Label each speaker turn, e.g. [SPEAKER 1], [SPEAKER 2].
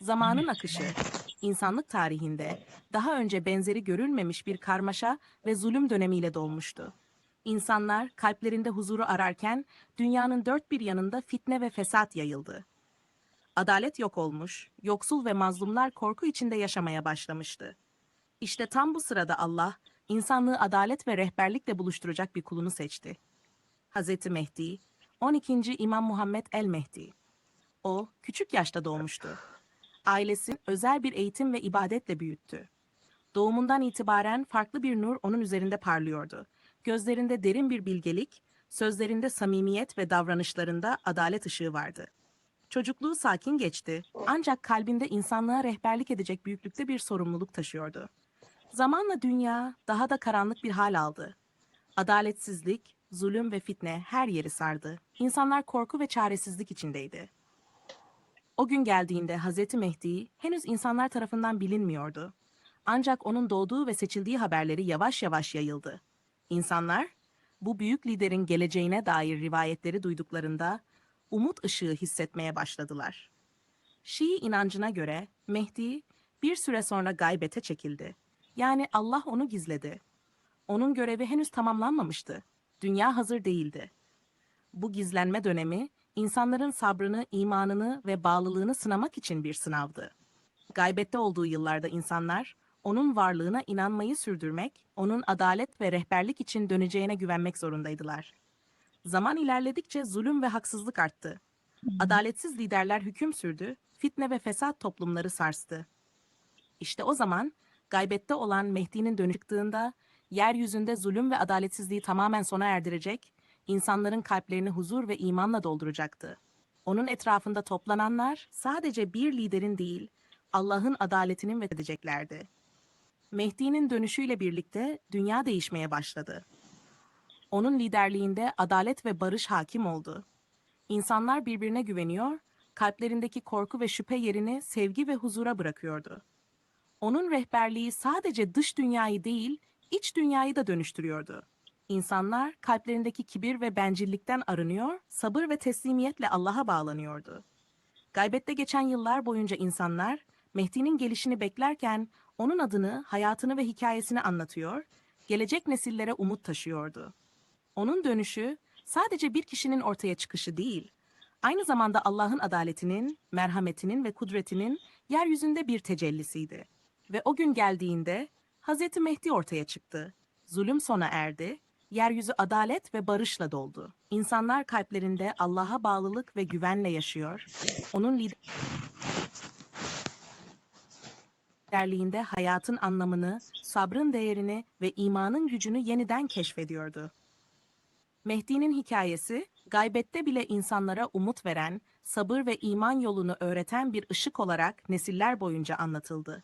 [SPEAKER 1] Zamanın akışı, insanlık tarihinde daha önce benzeri görülmemiş bir karmaşa ve zulüm dönemiyle dolmuştu. İnsanlar kalplerinde huzuru ararken dünyanın dört bir yanında fitne ve fesat yayıldı. Adalet yok olmuş, yoksul ve mazlumlar korku içinde yaşamaya başlamıştı. İşte tam bu sırada Allah, insanlığı adalet ve rehberlikle buluşturacak bir kulunu seçti. Hazreti Mehdi, 12. İmam Muhammed el-Mehdi. O, küçük yaşta doğmuştu. Ailesi özel bir eğitim ve ibadetle büyüttü. Doğumundan itibaren farklı bir nur onun üzerinde parlıyordu. Gözlerinde derin bir bilgelik, sözlerinde samimiyet ve davranışlarında adalet ışığı vardı. Çocukluğu sakin geçti ancak kalbinde insanlığa rehberlik edecek büyüklükte bir sorumluluk taşıyordu. Zamanla dünya daha da karanlık bir hal aldı. Adaletsizlik, zulüm ve fitne her yeri sardı. İnsanlar korku ve çaresizlik içindeydi. O gün geldiğinde Hazreti Mehdi henüz insanlar tarafından bilinmiyordu. Ancak onun doğduğu ve seçildiği haberleri yavaş yavaş yayıldı. İnsanlar, bu büyük liderin geleceğine dair rivayetleri duyduklarında umut ışığı hissetmeye başladılar. Şii inancına göre Mehdi bir süre sonra gaybete çekildi. Yani Allah onu gizledi. Onun görevi henüz tamamlanmamıştı. Dünya hazır değildi. Bu gizlenme dönemi insanların sabrını, imanını ve bağlılığını sınamak için bir sınavdı. Gaybette olduğu yıllarda insanlar onun varlığına inanmayı sürdürmek, onun adalet ve rehberlik için döneceğine güvenmek zorundaydılar. Zaman ilerledikçe zulüm ve haksızlık arttı. Adaletsiz liderler hüküm sürdü, fitne ve fesat toplumları sarstı. İşte o zaman gaybette olan Mehdi'nin dönüş çıktığında yeryüzünde zulüm ve adaletsizliği tamamen sona erdirecek, insanların kalplerini huzur ve imanla dolduracaktı. Onun etrafında toplananlar sadece bir liderin değil, Allah'ın adaletinin ve edeceklerdi. Mehdi'nin dönüşüyle birlikte dünya değişmeye başladı. Onun liderliğinde adalet ve barış hakim oldu. İnsanlar birbirine güveniyor, kalplerindeki korku ve şüphe yerini sevgi ve huzura bırakıyordu. Onun rehberliği sadece dış dünyayı değil, iç dünyayı da dönüştürüyordu. İnsanlar kalplerindeki kibir ve bencillikten arınıyor, sabır ve teslimiyetle Allah'a bağlanıyordu. Gaybette geçen yıllar boyunca insanlar Mehdi'nin gelişini beklerken onun adını, hayatını ve hikayesini anlatıyor, gelecek nesillere umut taşıyordu. Onun dönüşü sadece bir kişinin ortaya çıkışı değil, aynı zamanda Allah'ın adaletinin, merhametinin ve kudretinin yeryüzünde bir tecellisiydi. Ve o gün geldiğinde Hazreti Mehdi ortaya çıktı. Zulüm sona erdi, yeryüzü adalet ve barışla doldu. İnsanlar kalplerinde Allah'a bağlılık ve güvenle yaşıyor. Onun liderliğinde hayatın anlamını, sabrın değerini ve imanın gücünü yeniden keşfediyordu. Mehdi'nin hikayesi, gaybette bile insanlara umut veren, sabır ve iman yolunu öğreten bir ışık olarak nesiller boyunca anlatıldı.